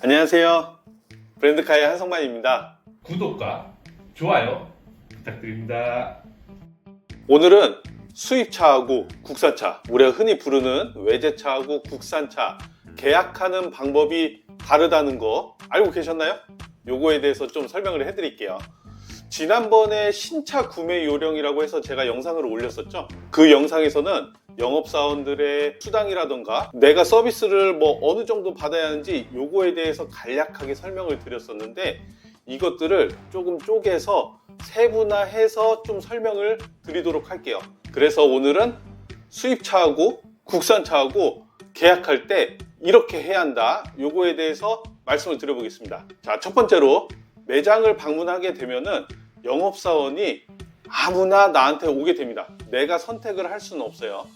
안녕하세요. 브랜드카의 한성만입니다. 구독과 좋아요 부탁드립니다. 오늘은 수입차하고 국산차, 우리가 흔히 부르는 외제차하고 국산차 계약하는 방법이 다르다는 거 알고 계셨나요? 요거에 대해서 좀 설명을 해드릴게요. 지난번에 신차 구매 요령이라고 해서 제가 영상을 올렸었죠. 그 영상에서는 영업사원들의 수당이라던가 내가 서비스를 뭐 어느 정도 받아야 하는지 요거에 대해서 간략하게 설명을 드렸었는데 이것들을 조금 쪼개서 세분화해서 좀 설명을 드리도록 할게요. 그래서 오늘은 수입차하고 국산차하고 계약할 때 이렇게 해야 한다. 요거에 대해서 말씀을 드려보겠습니다. 자, 첫 번째로 매장을 방문하게 되면은 영업사원이 아무나 나한테 오게 됩니다. 내가 선택을 할 수는 없어요.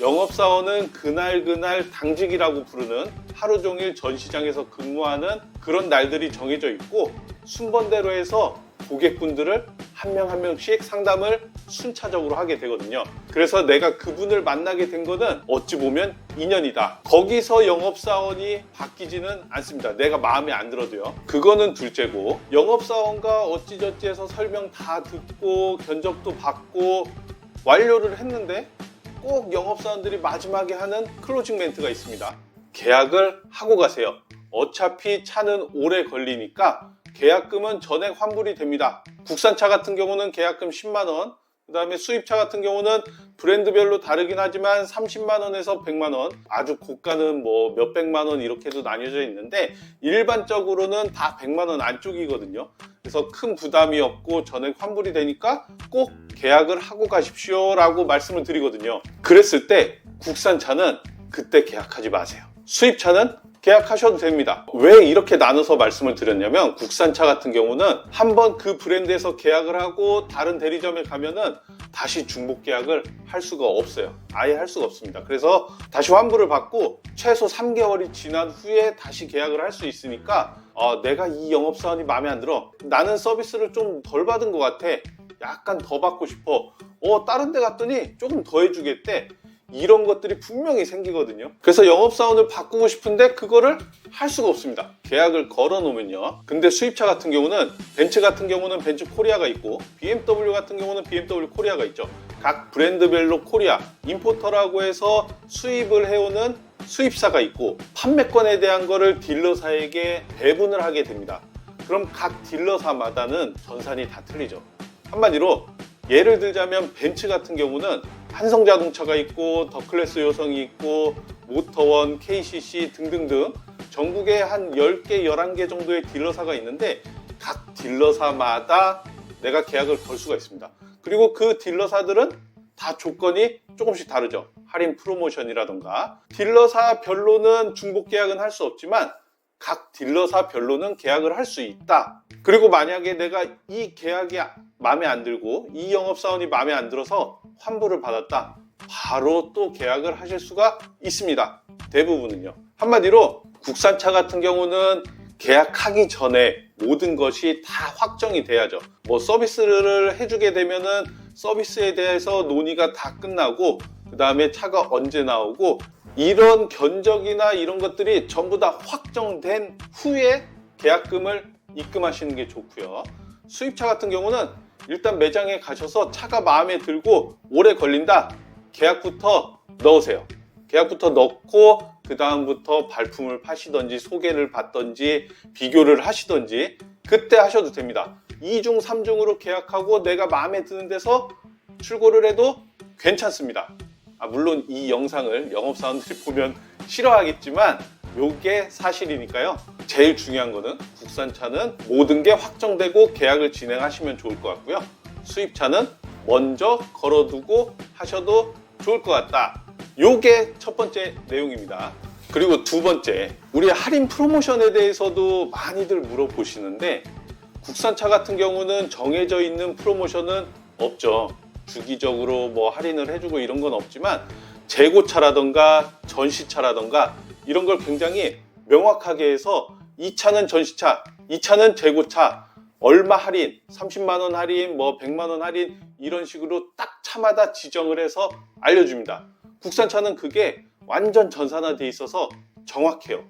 영업사원은 그날 그날 당직이라고 부르는 하루 종일 전시장에서 근무하는 그런 날들이 정해져 있고 순번대로 해서 고객분들을 한명한 명씩 상담을 순차적으로 하게 되거든요. 그래서 내가 그분을 만나게 된 거는 어찌 보면 인연이다. 거기서 영업사원이 바뀌지는 않습니다. 내가 마음에 안 들어도요. 그거는 둘째고 영업사원과 어찌저찌 해서 설명 다 듣고 견적도 받고 완료를 했는데 꼭 영업사원들이 마지막에 하는 클로징 멘트가 있습니다. 계약을 하고 가세요. 어차피 차는 오래 걸리니까 계약금은 전액 환불이 됩니다. 국산차 같은 경우는 계약금 10만원, 그 다음에 수입차 같은 경우는 브랜드별로 다르긴 하지만 30만원에서 100만원, 아주 고가는 뭐 몇백만원 이렇게도 나뉘어져 있는데 일반적으로는 다 100만원 안쪽이거든요. 그래서 큰 부담이 없고 전액 환불이 되니까 꼭 계약을 하고 가십시오 라고 말씀을 드리거든요. 그랬을 때 국산차는 그때 계약하지 마세요. 수입차는 계약하셔도 됩니다. 왜 이렇게 나눠서 말씀을 드렸냐면 국산차 같은 경우는 한번 그 브랜드에서 계약을 하고 다른 대리점에 가면은 다시 중복 계약을 할 수가 없어요. 아예 할 수가 없습니다. 그래서 다시 환불을 받고 최소 3개월이 지난 후에 다시 계약을 할 수 있으니까 어, 내가 이 영업사원이 마음에 안 들어. 나는 서비스를 좀 덜 받은 것 같아. 약간 더 받고 싶어. 어, 다른 데 갔더니 조금 더 해주겠대. 이런 것들이 분명히 생기거든요. 그래서 영업사원을 바꾸고 싶은데 그거를 할 수가 없습니다. 계약을 걸어 놓으면요. 근데 수입차 같은 경우는 벤츠 같은 경우는 벤츠 코리아가 있고 BMW 같은 경우는 BMW 코리아가 있죠. 각 브랜드별로 코리아, 임포터라고 해서 수입을 해오는 수입사가 있고 판매권에 대한 거를 딜러사에게 배분을 하게 됩니다. 그럼 각 딜러사마다는 전산이 다 틀리죠. 한마디로 예를 들자면 벤츠 같은 경우는 한성 자동차가 있고 더클래스 요성이 있고 모터원, KCC 등등등 전국에 한 10개, 11개 정도의 딜러사가 있는데 각 딜러사마다 내가 계약을 걸 수가 있습니다. 그리고 그 딜러사들은 다 조건이 조금씩 다르죠. 할인 프로모션이라던가 딜러사별로는 중복 계약은 할 수 없지만 각 딜러사별로는 계약을 할 수 있다. 그리고 만약에 내가 이 계약이 마음에 안 들고 이 영업사원이 마음에 안 들어서 환불을 받았다. 바로 또 계약을 하실 수가 있습니다. 대부분은요. 한마디로 국산차 같은 경우는 계약하기 전에 모든 것이 다 확정이 돼야죠. 뭐 서비스를 해주게 되면은 서비스에 대해서 논의가 다 끝나고 그 다음에 차가 언제 나오고 이런 견적이나 이런 것들이 전부 다 확정된 후에 계약금을 입금하시는 게 좋고요. 수입차 같은 경우는 일단 매장에 가셔서 차가 마음에 들고 오래 걸린다. 계약부터 넣으세요. 계약부터 넣고 그 다음부터 발품을 파시던지 소개를 받던지 비교를 하시던지 그때 하셔도 됩니다. 2중, 3중으로 계약하고 내가 마음에 드는 데서 출고를 해도 괜찮습니다. 아, 물론 이 영상을 영업사원들이 보면 싫어하겠지만 요게 사실이니까요. 제일 중요한 거는 국산차는 모든 게 확정되고 계약을 진행하시면 좋을 것 같고요. 수입차는 먼저 걸어두고 하셔도 좋을 것 같다. 요게 첫 번째 내용입니다. 그리고 두 번째, 우리 할인 프로모션에 대해서도 많이들 물어보시는데 국산차 같은 경우는 정해져 있는 프로모션은 없죠. 주기적으로 뭐 할인을 해주고 이런 건 없지만 재고차라던가 전시차라던가 이런 걸 굉장히 명확하게 해서 이 차는 전시차, 이 차는 재고차, 얼마 할인, 30만 원 할인, 뭐 100만 원 할인 이런 식으로 딱 차마다 지정을 해서 알려줍니다. 국산차는 그게 완전 전산화돼 있어서 정확해요.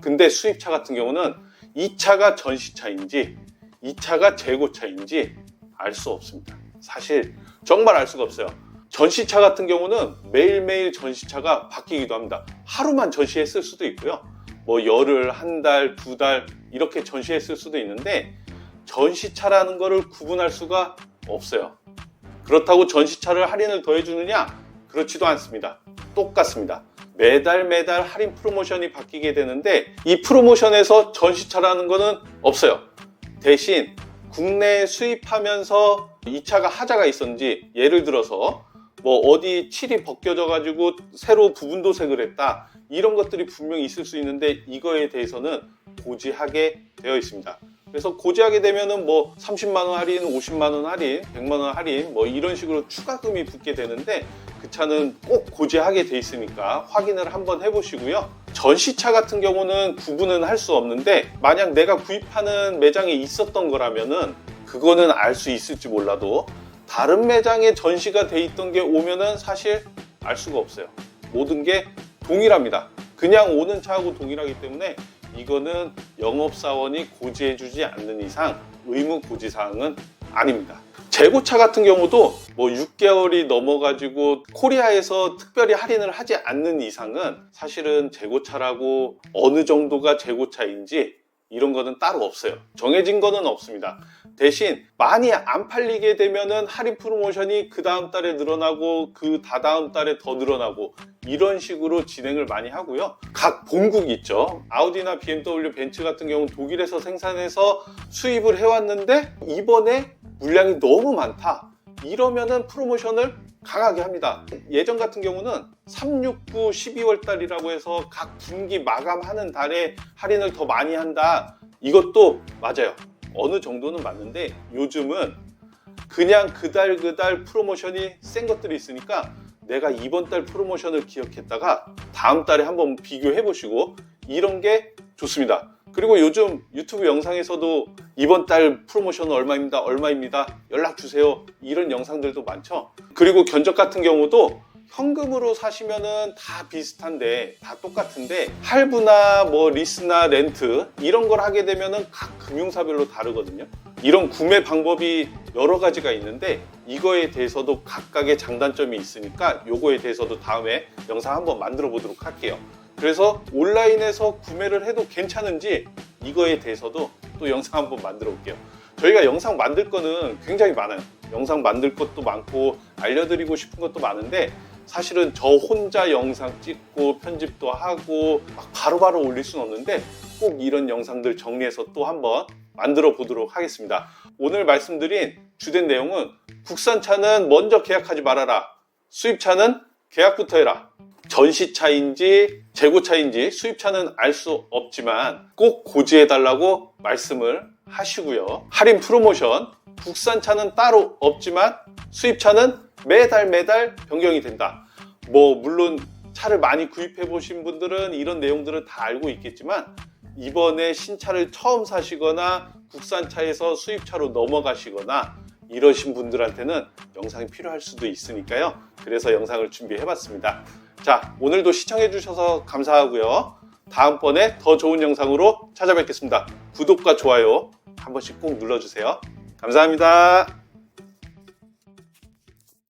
근데 수입차 같은 경우는 이 차가 전시차인지 이 차가 재고차인지 알 수 없습니다. 사실 정말 알 수가 없어요. 전시차 같은 경우는 매일매일 전시차가 바뀌기도 합니다. 하루만 전시했을 수도 있고요. 뭐 열흘, 한 달, 두 달 이렇게 전시했을 수도 있는데 전시차라는 거를 구분할 수가 없어요. 그렇다고 전시차를 할인을 더해주느냐? 그렇지도 않습니다. 똑같습니다. 매달 매달 할인 프로모션이 바뀌게 되는데 이 프로모션에서 전시차라는 거는 없어요. 대신 국내에 수입하면서 이 차가 하자가 있었는지 예를 들어서 뭐 어디 칠이 벗겨져 가지고 새로 부분 도색을 했다 이런 것들이 분명히 있을 수 있는데 이거에 대해서는 고지하게 되어 있습니다. 그래서 고지하게 되면은 뭐 30만 원 할인, 50만 원 할인, 100만 원 할인 뭐 이런 식으로 추가금이 붙게 되는데 그 차는 꼭 고지하게 돼 있으니까 확인을 한번 해보시고요. 전시차 같은 경우는 구분은 할 수 없는데 만약 내가 구입하는 매장에 있었던 거라면은 그거는 알 수 있을지 몰라도 다른 매장에 전시가 돼 있던 게 오면은 사실 알 수가 없어요. 모든 게 동일합니다. 그냥 오는 차하고 동일하기 때문에 이거는 영업사원이 고지해주지 않는 이상 의무 고지 사항은 아닙니다. 재고차 같은 경우도 뭐 6개월이 넘어가지고 코리아에서 특별히 할인을 하지 않는 이상은 사실은 재고차라고 어느 정도가 재고차인지 이런 거는 따로 없어요. 정해진 거는 없습니다. 대신 많이 안 팔리게 되면은 할인 프로모션이 그 다음 달에 늘어나고 그 다다음 달에 더 늘어나고 이런 식으로 진행을 많이 하고요. 각 본국 있죠. 아우디나 BMW, 벤츠 같은 경우는 독일에서 생산해서 수입을 해왔는데 이번에 물량이 너무 많다. 이러면은 프로모션을 강하게 합니다. 예전 같은 경우는 369, 12월 달이라고 해서 각 분기 마감하는 달에 할인을 더 많이 한다. 이것도 맞아요. 어느 정도는 맞는데 요즘은 그냥 그달 그달 프로모션이 센 것들이 있으니까 내가 이번 달 프로모션을 기억했다가 다음 달에 한번 비교해 보시고 이런 게 좋습니다. 그리고 요즘 유튜브 영상에서도 이번 달 프로모션은 얼마입니다. 얼마입니다. 연락 주세요. 이런 영상들도 많죠. 그리고 견적 같은 경우도 현금으로 사시면은 다 비슷한데 다 똑같은데 할부나 뭐 리스나 렌트 이런 걸 하게 되면은 각 금융사별로 다르거든요. 이런 구매 방법이 여러 가지가 있는데 이거에 대해서도 각각의 장단점이 있으니까 요거에 대해서도 다음에 영상 한번 만들어 보도록 할게요. 그래서 온라인에서 구매를 해도 괜찮은지 이거에 대해서도 또 영상 한번 만들어 볼게요. 저희가 영상 만들 거는 굉장히 많아요. 영상 만들 것도 많고 알려드리고 싶은 것도 많은데 사실은 저 혼자 영상 찍고 편집도 하고 막 바로바로 올릴 수는 없는데 꼭 이런 영상들 정리해서 또 한번 만들어 보도록 하겠습니다. 오늘 말씀드린 주된 내용은 국산차는 먼저 계약하지 말아라. 수입차는 계약부터 해라. 전시차인지 재고차인지 수입차는 알 수 없지만 꼭 고지해 달라고 말씀을 하시고요. 할인 프로모션 국산차는 따로 없지만 수입차는 매달 매달 변경이 된다. 뭐 물론 차를 많이 구입해 보신 분들은 이런 내용들을 다 알고 있겠지만 이번에 신차를 처음 사시거나 국산차에서 수입차로 넘어가시거나 이러신 분들한테는 영상이 필요할 수도 있으니까요. 그래서 영상을 준비해 봤습니다. 자, 오늘도 시청해 주셔서 감사하고요. 다음번에 더 좋은 영상으로 찾아뵙겠습니다. 구독과 좋아요 한 번씩 꼭 눌러주세요. 감사합니다.